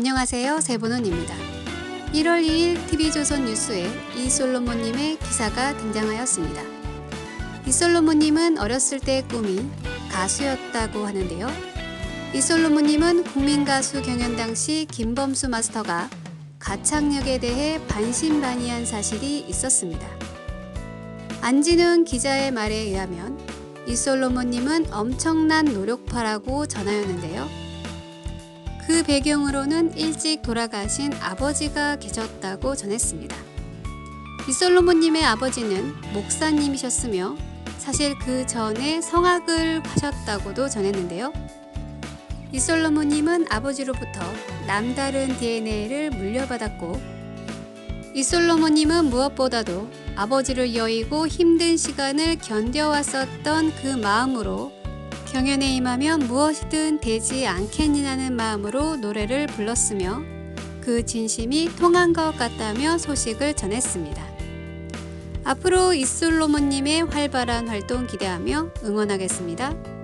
안녕하세요. 세보는입니다. 1월 2일 TV조선 뉴스에 이솔로몬님의 기사가 등장하였습니다. 이솔로몬님은 어렸을 때의 꿈이 가수였다고 하는데요. 이솔로몬님은 국민가수 경연 당시 김범수 마스터가 가창력에 대해 반신반의한 사실이 있었습니다. 안진웅 기자의 말에 의하면 이솔로몬님은 엄청난 노력파라고 전하였는데요. 그 배경으로는 일찍 돌아가신 아버지가 계셨다고 전했습니다. 이솔로몬님의 아버지는 목사님이셨으며 사실 그 전에 성악을 하셨다고도 전했는데요. 이솔로몬님은 아버지로부터 남다른 DNA를 물려받았고 이솔로몬님은 무엇보다도 아버지를 여의고 힘든 시간을 견뎌왔었던 그 마음으로 경연에 임하면 무엇이든 되지 않겠니라는 마음으로 노래를 불렀으며 그 진심이 통한 것 같다며 소식을 전했습니다. 앞으로 이솔로몬님의 활발한 활동 기대하며 응원하겠습니다.